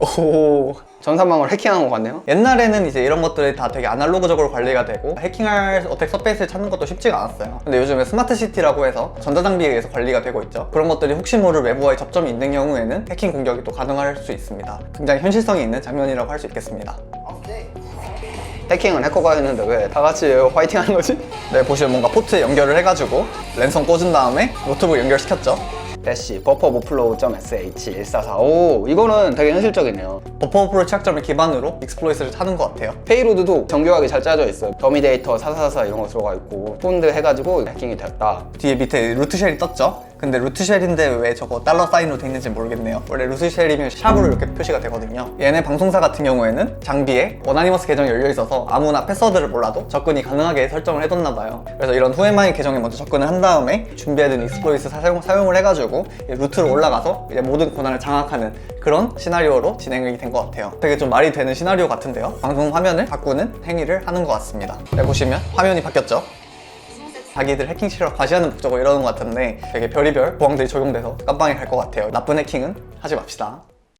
오 전산망을 해킹한 것 같네요 옛날에는 이제 이런 것들이 다 되게 아날로그적으로 관리가 되고 해킹할 어택 서페이스를 찾는 것도 쉽지가 않았어요. 근데 요즘에 스마트 시티라고 해서 전자장비에 의해서 관리가 되고 있죠. 그런 것들이 혹시 모를 외부와의 접점이 있는 경우에는 해킹 공격이 또 가능할 수 있습니다. 굉장히 현실성이 있는 장면이라고 할 수 있겠습니다. 해킹은 해커가 했는데 왜 다 같이 화이팅 하는 거지? 네, 보시면 뭔가 포트에 연결을 해가지고 랜선 꽂은 다음에 노트북 연결시켰죠. 대시 버퍼오플로우.sh 1445 이거는 되게 현실적이네요 버퍼 오프로 취약점을 기반으로 익스플로이트를 찾은 것 같아요. 페이로드도 정교하게 잘 짜져 있어요 더미 데이터 444 이런 거 들어가 있고 폰드 해가지고 해킹이 됐다 뒤에 밑에 루트쉘이 떴죠? 근데 루트쉘인데 왜 저거 달러 사인으로 돼 있는지 모르겠네요. 원래 루트쉘이면 샵으로 이렇게 표시가 되거든요. 얘네 방송사 같은 경우에는 장비에 어나니머스 계정이 열려 있어서 아무나 패스워드를 몰라도 접근이 가능하게 설정을 해뒀나 봐요. 그래서 이런 후에마이 계정에 먼저 접근을 한 다음에 준비해둔 익스플로이트 사용, 사용을 해가지고 루트로 올라가서 이제 모든 권한을 장악하는 그런 시나리오로 진행이 된 것 같아요. 되게 좀 말이 되는 시나리오 같은데요. 방송 화면을 바꾸는 행위를 하는 것 같습니다. 네, 보시면 화면이 바뀌었죠? 자기들 해킹 실력 과시하는 목적으로 이러는 것 같은데 되게 별의별 보안들이 적용돼서 깜빵이 갈 것 같아요. 나쁜 해킹은 하지 맙시다.